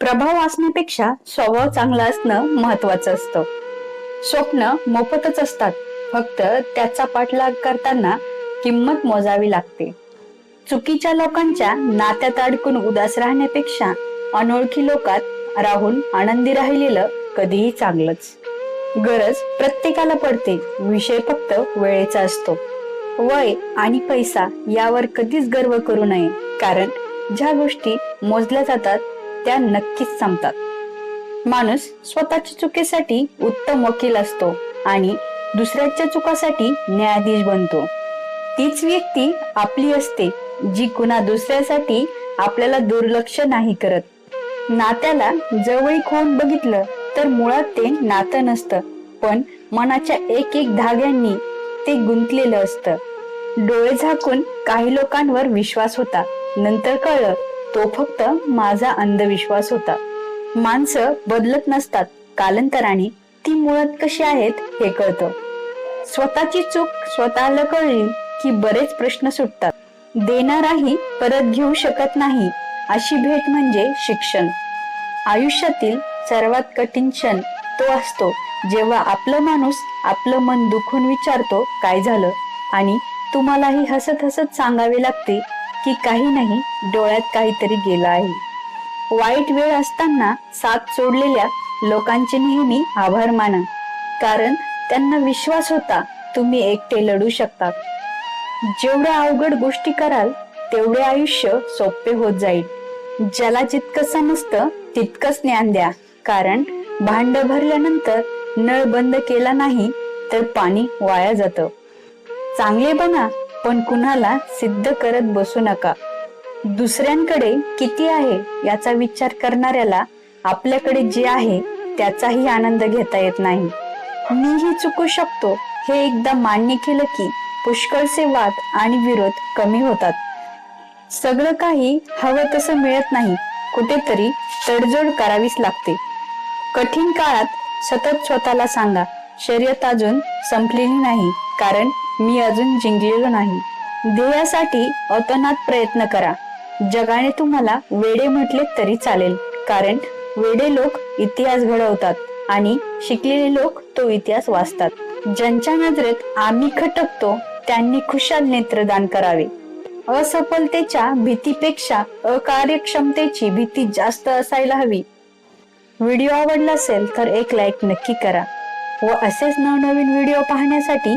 प्रभाव असण्यापेक्षा स्वभाव चांगला असणं महत्वाचं असतं. स्वप्न मोफतच असतात. फक्त त्याचा पाठलाग करताना किंमत मोजावी लागते. चुकीच्या लोकांच्या नात्यात अडकून उदास राहण्यापेक्षा अनोळखी लोकात राहून आनंदी राहिलेलं कधीही चांगलंच. गरज प्रत्येकाला पडते. विषय फक्त वेळेचा असतो. वय आणि पैसा यावर कधीच गर्व करू नये. कारण ज्या गोष्टी मोजल्या जातात त्या नक्कीच संपतात. माणूस स्वतःच्या चुकीसाठी उत्तम वकील असतो आणि दुसऱ्याच्या चुकासाठी न्यायाधीश बनतो. तीच व्यक्ती आपली असते जी कुणा दुसऱ्यासाठी आपल्याला दुर्लक्ष नाही करत. नात्याला जवळीक होऊन बघितलं तर मुळात ते नातं नसतं पण मनाच्या एक एक धाग्यांनी ते गुंतलेलं असतं. डोळे झाकून काही लोकांवर विश्वास होता नंतर कळलं तो फक्त माझा अंधविश्वास होता. माणसं बदलत नसतात कालांतराने ती मुळात कशी आहेत हे कळतं. स्वतःची चूक स्वतःला कळली की बरेच प्रश्न सुटतात. देणाराही परत घेऊ शकत नाही अशी भेट म्हणजे शिक्षण. आयुष्यातील सर्वात कठीण क्षण तो असतो जेव्हा आपलं माणूस आपलं मन दुखून विचारतो काय झालं? आणि तुम्हालाही हसत हसत सांगावे लागते की काही नाही डोळ्यात काहीतरी गेलं आहे. वाईट वेळ असताना साथ सोडलेल्या लोकांचे नेहमी आभार माना कारण त्यांना विश्वास होता तुम्ही एकटे लढू शकतात जेवढ्या अवघड गोष्टी कराल तेवढे आयुष्य सोपे होत जाईल. ज्याला जितकं समजतं तितकंच ज्ञान द्या कारण भांड भरल्यानंतर नळ बंद केला नाही तर पाणी वाया जातं. चांगले बना पण कुणाला सिद्ध करत बसू नका. दुसऱ्यांकडे किती आहे याचा विचार करणाऱ्याला आपल्याकडे जे आहे त्याचाही आनंद घेता येत नाही. मीही चुकू शकतो हे एकदा मान्य केलं की पुष्कळसे वाद आणि विरोध कमी होतात. सगळं काही हवं तसं मिळत नाही कुठेतरी तडजोड करावीच लागते. कठीण काळात सतत स्वतःला सांगा शर्यत अजून संपलेली नाही कारण मी अजून जिंकलेलो नाही. ध्येयासाठी अतोनात प्रयत्न करा. जगाने तुम्हाला वेडे म्हटले तरी चालेल. कारण वेडे लोक इतिहास घडवतात आणि शिकलेले लोक तो इतिहास वाचतात. ज्यांच्या नजरेत आम्ही खटकतो त्यांनी खुशाल नेत्रदान करावे. असफलतेच्या भीतीपेक्षा अकार्यक्षमतेची भीती जास्त असायला हवी. व्हिडिओ आवडला असेल तर एक लाईक नक्की करा. व असेच नवनवीन व्हिडिओ पाहण्यासाठी